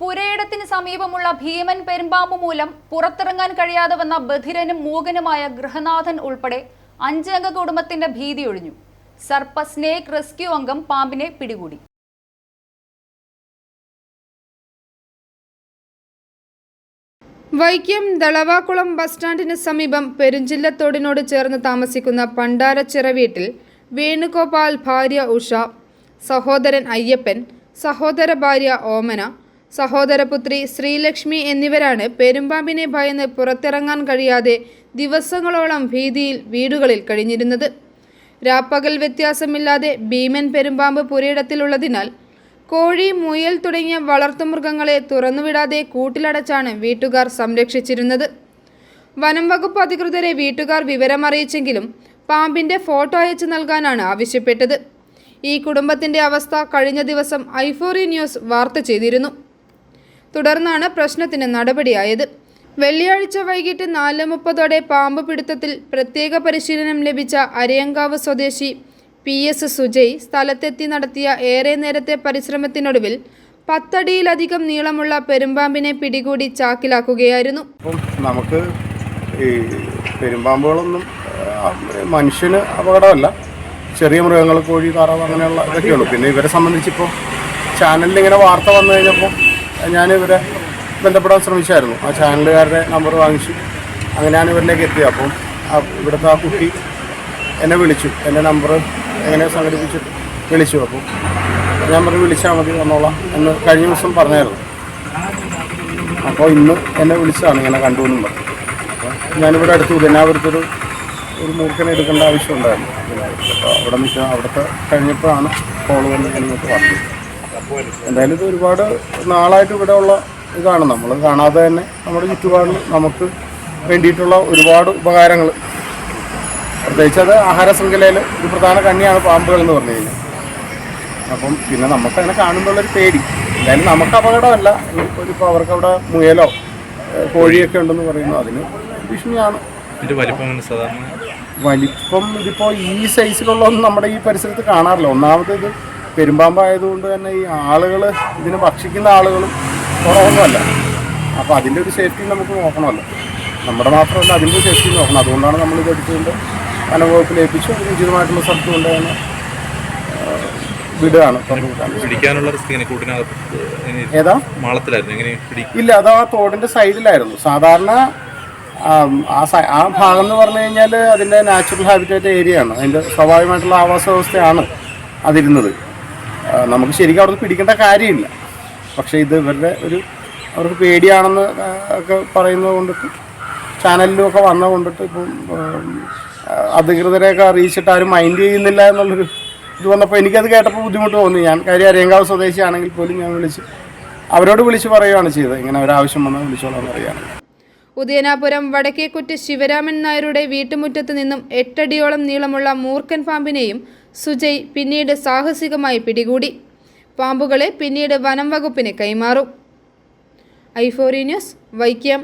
പുരയിടത്തിന് സമീപമുള്ള ഭീമൻ പെരുമ്പാമ്പ് മൂലം പുറത്തിറങ്ങാൻ കഴിയാതെ വന്ന ബധിരനും മൂകനുമായ ഗൃഹനാഥൻ ഉൾപ്പെടെ അഞ്ചംഗ കുടുംബത്തിന്റെ ഭീതി ഒഴിഞ്ഞു. സർപ്പ സ്നേക് റെസ്ക്യൂ അംഗം പാമ്പിനെ പിടികൂടി. വൈക്കം ദളവാക്കുളം ബസ് സ്റ്റാൻഡിന് സമീപം പെരുഞ്ചില്ലത്തോടിനോട് ചേർന്ന് താമസിക്കുന്ന പണ്ടാരച്ചിറ വീട്ടിൽ വേണുഗോപാൽ ഭാര്യ ഉഷ സഹോദരൻ അയ്യപ്പൻ സഹോദര ഭാര്യ ഓമന സഹോദരപുത്രി ശ്രീലക്ഷ്മി എന്നിവരാണ് പെരുമ്പാമ്പിനെ ഭയന്ന് പുറത്തിറങ്ങാൻ കഴിയാതെ ദിവസങ്ങളോളം ഭീതിയിൽ വീടുകളിൽ കഴിഞ്ഞിരുന്നത്. രാപ്പകൽ വ്യത്യാസമില്ലാതെ ഭീമൻ പെരുമ്പാമ്പ് പുരയിടത്തിലുള്ളതിനാൽ കോഴി മുയൽ തുടങ്ങിയ വളർത്തുമൃഗങ്ങളെ തുറന്നുവിടാതെ കൂട്ടിലടച്ചാണ് വീട്ടുകാർ സംരക്ഷിച്ചിരുന്നത്. വനം വകുപ്പ് അധികൃതരെ വീട്ടുകാർ വിവരമറിയിച്ചെങ്കിലും പാമ്പിന്റെ ഫോട്ടോ അയച്ചു നൽകാനാണ് ആവശ്യപ്പെട്ടത്. ഈ കുടുംബത്തിന്റെ അവസ്ഥ കഴിഞ്ഞ ദിവസം ഐഫോറി ന്യൂസ് വാർത്ത ചെയ്തിരുന്നു. തുടർന്നാണ് പ്രശ്നത്തിന് നടപടിയായത്. വെള്ളിയാഴ്ച വൈകിട്ട് നാല് മുപ്പതോടെ പാമ്പ് പിടുത്തത്തിൽ പ്രത്യേക പരിശീലനം ലഭിച്ച അരയങ്കാവ് സ്വദേശി പി എസ് സുജയ് സ്ഥലത്തെത്തി നടത്തിയ ഏറെ നേരത്തെ പരിശ്രമത്തിനൊടുവിൽ പത്തടിയിലധികം നീളമുള്ള പെരുമ്പാമ്പിനെ പിടികൂടി ചാക്കിലാക്കുകയായിരുന്നു. നമുക്ക് ഈ പെരുമ്പാമ്പുകളൊന്നും മനുഷ്യന് അപകടമല്ല. ചെറിയ മൃഗങ്ങൾ കോഴി താറാവ് അങ്ങനെയുള്ള ഇതൊക്കെയുള്ളൂ. പിന്നെ ഇവരെ സംബന്ധിച്ചിപ്പോൾ ചാനലിൽ ഇങ്ങനെ വാർത്ത വന്നു കഴിഞ്ഞപ്പോൾ ഞാൻ ഇവരെ ബന്ധപ്പെടാൻ ശ്രമിച്ചായിരുന്നു. ആ ചാനലുകാരുടെ നമ്പർ വാങ്ങിച്ചു. അങ്ങനെയാണ് ഇവരിലേക്ക് എത്തിയത്. അപ്പം ഇവിടുത്തെ ആ കുട്ടി എന്നെ വിളിച്ചു. എന്റെ നമ്പർ എങ്ങനെ സംഘടിപ്പിച്ചിട്ട് വിളിച്ചു. അപ്പം ഞാൻ പറഞ്ഞു വിളിച്ചാൽ മതി എന്നോളാം എന്ന് കഴിഞ്ഞ ദിവസം പറഞ്ഞായിരുന്നു. അപ്പോൾ ഇന്ന് എന്നെ വിളിച്ചതാണ് ഇങ്ങനെ കണ്ടു എന്നും പറഞ്ഞു. അപ്പോൾ ഞാനിവിടെ അടുത്ത് ഉദനാപുരത്തൊരു ഒരു മൂർഖനെ എടുക്കേണ്ട ആവശ്യമുണ്ടായിരുന്നു അപ്പോൾ അവിടെ നിൽക്കുക അവിടുത്തെ കഴിഞ്ഞപ്പോഴാണ് കോൾ വന്ന് എനിക്ക് പറഞ്ഞത് എന്തായാലും ഇത് ഒരുപാട് നാളായിട്ട് ഇവിടെ ഉള്ള ഇതാണ്. നമ്മൾ കാണാതെ തന്നെ നമ്മുടെ ചുറ്റുപാടിൽ നമുക്ക് വേണ്ടിയിട്ടുള്ള ഒരുപാട് ഉപകാരങ്ങൾ. പ്രത്യേകിച്ച് അത് ആഹാര ശൃംഖലയിൽ ഒരു പ്രധാന കണ്ണിയാണ് പാമ്പുകൾ എന്ന് പറഞ്ഞു കഴിഞ്ഞാൽ. അപ്പം പിന്നെ നമുക്ക് അങ്ങനെ കാണുമ്പോഴൊരു പേടി. എന്തായാലും നമുക്ക് അപകടമല്ല. ഇപ്പോൾ അവർക്ക് അവിടെ മുയലോ കോഴിയൊക്കെ ഉണ്ടെന്ന് പറയുന്നു. അതിന് ഭീഷണിയാണ്. വലിപ്പം ഇതിപ്പോൾ ഈ സൈസിലുള്ള ഒന്നും നമ്മുടെ ഈ പരിസരത്ത് കാണാറില്ല. ഒന്നാമത് ഇത് പെരുമ്പാമ്പായതുകൊണ്ട് തന്നെ ഈ ആളുകൾ ഇതിനെ ഭക്ഷിക്കുന്ന ആളുകളും കുറവൊന്നുമല്ല. അപ്പോൾ അതിന്റെ ഒരു സേഫ്റ്റി നമുക്ക് നോക്കണമല്ലോ. നമ്മുടെ മാത്രമല്ല അതിന്റെ സേഫ്റ്റി നോക്കണം. അതുകൊണ്ടാണ് നമ്മളിത് എടുത്തുകൊണ്ട് വനംവകുപ്പിൽ ഏൽപ്പിച്ചു അതിന് ഉചിതമായിട്ടുള്ള സ്ഥലത്ത് കൊണ്ട് തന്നെ വിടുകയാണ്. പിടിക്കാനുള്ള ഏതാ? മാളത്തിലായിരുന്നു. ഇല്ല അത് ആ തോടിന്റെ സൈഡിലായിരുന്നു. സാധാരണ ആം, ഭാഗം എന്ന് പറഞ്ഞു കഴിഞ്ഞാൽ അതിന്റെ നാച്ചുറൽ ഹാബിറ്റേറ്റ് ഏരിയ ആണ്. അതിന്റെ സ്വാഭാവികമായിട്ടുള്ള ആവാസ വ്യവസ്ഥയാണ് അതിരുന്നത്. നമുക്ക് ശരിക്കും അവിടെ പിടിക്കേണ്ട കാര്യമില്ല. പക്ഷേ ഇത് ഇവരുടെ ഒരു അവർക്ക് പേടിയാണെന്ന് ഒക്കെ പറയുന്നത് കൊണ്ടിട്ട് ചാനലിലും ഒക്കെ വന്നത് കൊണ്ടിട്ട് ഇപ്പം അധികൃതരെയൊക്കെ അറിയിച്ചിട്ട് ആരും മൈൻഡ് ചെയ്യുന്നില്ല എന്നുള്ളൊരു ഇത് വന്നപ്പോൾ എനിക്കത് കേട്ടപ്പോൾ ബുദ്ധിമുട്ട് തോന്നി. ഞാൻ കാര്യം അരിയങ്കാവ് സ്വദേശിയാണെങ്കിൽ പോലും ഞാൻ വിളിച്ച് അവരോട് വിളിച്ച് പറയുകയാണ് ചെയ്തത്. ഇങ്ങനെ ഒരാവശ്യം വന്നാൽ വിളിച്ചോളാം പറയുകയാണ്. ഉദയനാപുരം വടക്കേക്കുറ്റ് ശിവരാമൻ നായരുടെ വീട്ടുമുറ്റത്ത് നിന്നും എട്ടടിയോളം നീളമുള്ള മൂർഖൻ പാമ്പിനെയും സുജയ് പിന്നീട് സാഹസികമായി പിടികൂടി. പാമ്പുകളെ പിന്നീട് വനം വകുപ്പിന് കൈമാറും. ഐഫോറി ന്യൂസ് വൈക്കം.